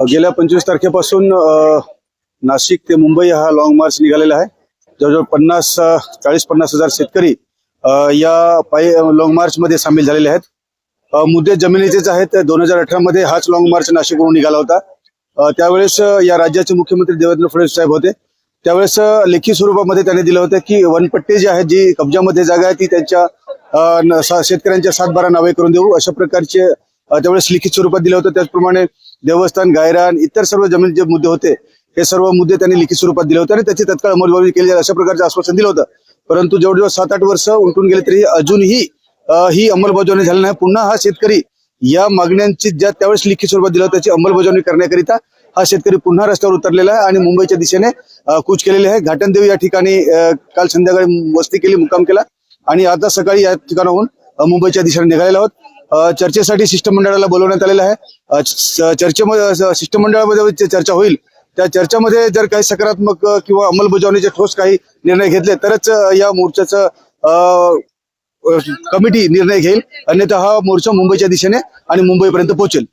गेल्या पंचवीस तारखेपासून अ, नाशिक ते मुंबई हा लॉंग मार्च निघालेला आहे. जवळजवळ पन्नास चाळीस पन्नास हजार शेतकरी या पायी लॉंग मार्च मध्ये सामील झालेले आहेत. मुद्दे जमिनीचेच आहेत. दोन हजार अठरा मध्ये हाच लॉंग मार्च नाशिकवरून निघाला होता. त्यावेळेस या राज्याचे मुख्यमंत्री देवेंद्र फडणवीस साहेब होते. त्यावेळेस लेखी स्वरूपामध्ये त्यांनी दिलं होतं की वनपट्टी जी आहे जी कब्जामध्ये जागा आहे ती त्यांच्या शेतकऱ्यांच्या सातबारा नावे करून देऊ. अशा प्रकारचे त्यावेळेस लिखित स्वरूपात दिलं होतं. त्याचप्रमाणे देवस्थान गायरान इतर सर्व जमीन जे मुद्दे होते हे सर्व मुद्दे त्यांनी लिखित स्वरूपात दिले होते आणि त्याची तत्काळ अंमलबजावणी केली जाईल अशा प्रकारचे आश्वासन दिलं होतं. परंतु जवळजवळ सात आठ वर्ष उलटून गेले तरी अजूनही ही अंमलबजावणी झाली नाही. पुन्हा हा शेतकरी या मागण्यांची ज्या त्यावेळेस लिखित स्वरूपात दिलं होतं त्याची अंमलबजावणी करण्याकरिता हा शेतकरी पुन्हा रस्त्यावर उतरलेला आहे आणि मुंबईच्या दिशेने कूच केलेले आहे. घाटनदेव या ठिकाणी काल संध्याकाळी वस्ती केली मुक्काम केला. आणि आता सकाळी या ठिकाणाहून मुंबईच्या दिशेने निघालेला आहोत. चर्चेसाठी शिष्टमंडळाला बोलवण्यात आलेलं आहे. चर्चेमध्ये शिष्टमंडळामध्ये चर्चा होईल त्या चर्चेमध्ये जर काही सकारात्मक किंवा अंमलबजावणीचे ठोस काही निर्णय घेतले तरच या मोर्चाचं कमिटी निर्णय घेईल. अन्यथा हा मोर्चा मुंबईच्या दिशेने आणि मुंबईपर्यंत पोहोचेल.